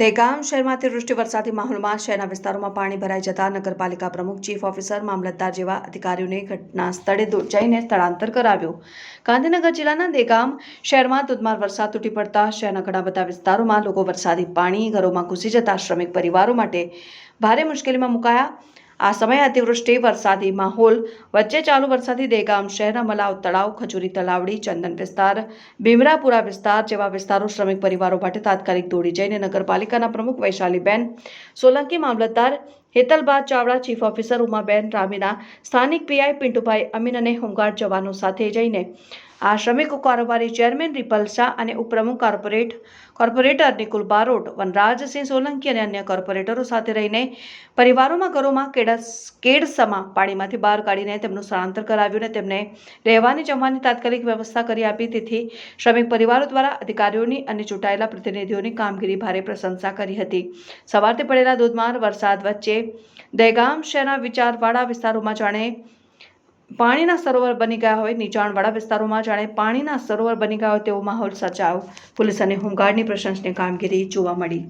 દહેગામ શહેરમાં અતિવૃષ્ટિ વરસાદી માહોલમાં શહેરના વિસ્તારોમાં પાણી ભરાઈ જતા નગરપાલિકા પ્રમુખ, ચીફ ઓફિસર, મામલતદાર જેવા અધિકારીઓને ઘટના સ્થળે જઈને સ્થળાંતર કરાવ્યું. ગાંધીનગર જિલ્લાના દહેગામ શહેરમાં ધોધમાર વરસાદ તૂટી પડતા શહેરના ઘણા બધા વિસ્તારોમાં લોકો વરસાદી પાણી ઘરોમાં ઘૂસી જતા શ્રમિક પરિવારો માટે ભારે મુશ્કેલીમાં મુકાયા. આ સમયે અતિવૃષ્ટિ, વરસાદી માહોલ, વચ્ચે ચાલુ વરસાદી દેગામ, શહેરના મલાવ, તળાવ, ખજૂરી તલાવડી, ચંદન વિસ્તાર, ભીમરાપુરા વિસ્તાર જેવા વિસ્તારો શ્રમિક પરિવારો માટે તાત્કાલિક દોડી જઈને નગરપાલિકાના પ્રમુખ વૈશાલીબેન, સોલંકી મામલતદાર હેતલબા ચાવડા ચીફ ઓફિસર ઉમાબેન, રામીના સ્થાનિક પીઆઈ પિન્ટુભાઈ અમીન અને હોમગાર્ડ જવાનો સાથે જઈને આ શ્રમિક કારોબારી ચેરમેન રિપલ શાહ અને ઉપપ્રમુખ કોર્પોરેટ કોર્પોરેટર નિકુલ બારોટ, વનરાજસિંહ સોલંકી અને અન્ય કોર્પોરેટરો સાથે રહીને પરિવારોમાં ઘરોમાં કેડસ કેડસમાં પાણીમાંથી બહાર કાઢીને તેમનું સ્થળાંતર કરાવ્યું અને તેમને રહેવાની જમવાની તાત્કાલિક વ્યવસ્થા કરી આપી. તેથી શ્રમિક પરિવારો દ્વારા અધિકારીઓની અને ચૂંટાયેલા પ્રતિનિધિઓની કામગીરી ભારે પ્રશંસા કરી હતી. સવારથી પડેલા ધોધમાર વરસાદ વચ્ચે દહેગામ શહેરના વિચારવાળા વિસ્તારોમાં જાણે પાણીના સરોવર બની ગયા હોય નીચાણવાળા વિસ્તારોમાં, જાણે પાણીના સરોવર બની ગયા હોય તેવો માહોલ સર્જાયો. પોલીસ અને હોમગાર્ડની પ્રશંસનીય કામગીરી જોવા મળી.